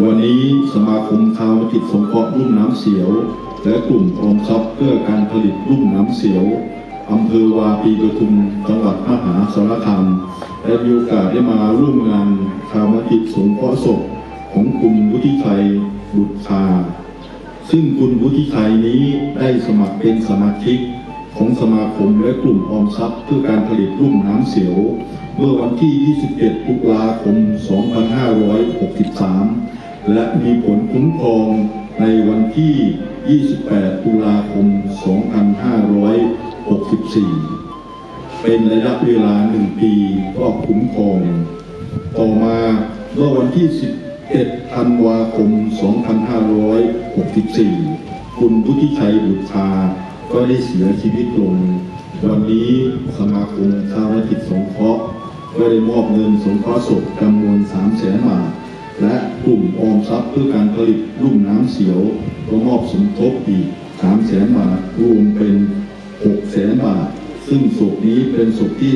วันนี้สมาคมชาวกิจสงเคราะห์รุ่มน้ำเสียว และกลุ่มออมทรัพย์เพื่อการผลิตรุ่มน้ำเสียวอำเภอวาปีปทุมจังหวัดมหาสารคามได้มีโอกาสได้มาร่วมงานชาวกิจสงเคราะห์ศพของคุณวุฒิชัยบุตรชาซึ่งคุณวุฒิชัยนี้ได้สมัครเป็นสมาชิกของสมาคมและกลุ่มออมทรัพย์เพื่อการผลิตรุ่มน้ำเสียว เมื่อวันที่21ตุลาคม 2563 และมีผลคุ้มครองในวันที่ 28 ตุลาคม 2564 เป็นระยะเวลาหนึ่งปีก็คุ้มครอง ต่อมาเมื่อวันที่ 11 ธันวาคม 2564 คุณพุทธิชัยบุตรชาก็ได้เสียชีวิตลง วันนี้สมาคมชาวกิจสงเคราะห์ก็ได้มอบเงินสงเคราะห์ศพจำนวน3แสนบาท และกลุ่มออมทรัพย์เพื่อการผลิตรุ่มน้ำเสียวก็มอบสมทบอีก3แสนบาทรวมเป็น6แสนบาท ซึ่งศพนี้เป็นศพที่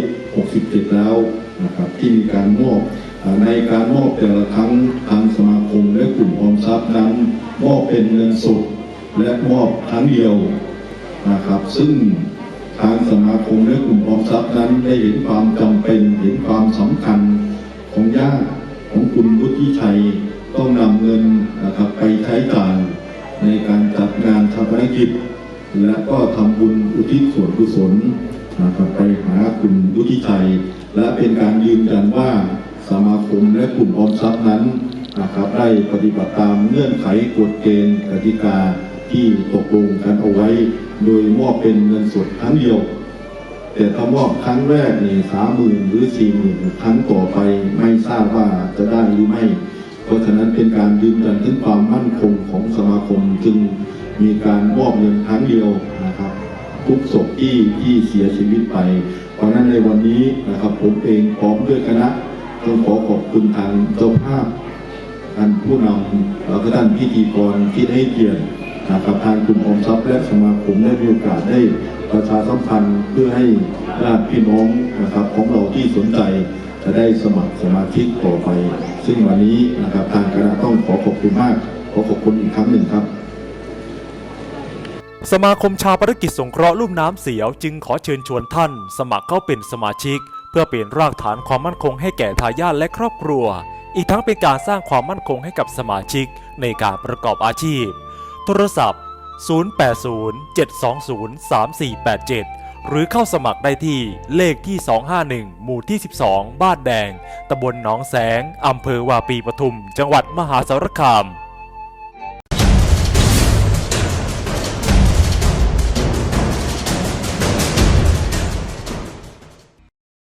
267 แล้วนะครับที่มีการมอบในการมอบแต่ละครั้งทางสมาคมและกลุ่มออมทรัพย์นั้นมอบเป็นเงินสดและมอบครั้งเดียวนะครับ ซึ่งทางสมาคมและกลุ่มออมทรัพย์นั้นได้เห็นความจำเป็นเห็นความสำคัญของญาติ ของคุณวุฒิชัยต้องนำเงินนะครับไปใช้จ่ายในการจัดงานชาปนกิจ และก็ทำบุญอุทิศส่วนกุศลนะครับไปหาคุณวุฒิชัย และเป็นการยืนยันว่าสมาคมและกลุ่มออมทรัพย์นั้นนะครับได้ปฏิบัติตามเงื่อนไขกฎเกณฑ์กติกาที่ตกลงกันเอาไว้ โดยมอบเป็นเงินสดครั้งเดียว แต่ถ้ามอบครั้งแรกนี่สามหมื่นหรือสี่หมื่นครั้งต่อไปไม่ทราบว่าจะได้หรือไม่ เพราะฉะนั้นเป็นการยืนยันถึงความมั่นคงของสมาคมจึงมีการมอบเงินครั้งเดียวนะครับ ทุกศพที่ที่เสียชีวิตไป เพราะนั้นในวันนี้นะครับผมเองพร้อมด้วยคณะต้องขอขอบคุณทางเจ้าภาพท่านผู้นำแล้วก็ท่านพิธีกรที่ให้เกียรติ นะครับทางกลุ่มออมทรัพย์และสมาคมได้มีโอกาสได้ประชาสัมพันธ์เพื่อให้ญาติพี่น้องนะครับของเราที่สนใจจะได้สมัครสมาชิกต่อไป ซึ่งวันนี้นะครับทางคณะต้องขอขอบคุณมาก ขอขอบคุณอีกครั้งหนึ่งครับ สมาคมชาวภารกิจสงเคราะห์ลุ่มน้ำเสียวจึงขอเชิญชวนท่าน สมัครเข้าเป็นสมาชิก เพื่อเป็นรากฐานความมั่นคงให้แก่ทายาทและครอบครัว อีกทั้งเป็นการสร้างความมั่นคงให้กับสมาชิกในการประกอบอาชีพ โทรศัพท์ 080-720-3487 หรือเข้าสมัครได้ที่เลขที่ 251 หมู่ที่ 12 บ้านแดง ตำบลหนองแสง อำเภอวาปีปทุม จังหวัดมหาสารคาม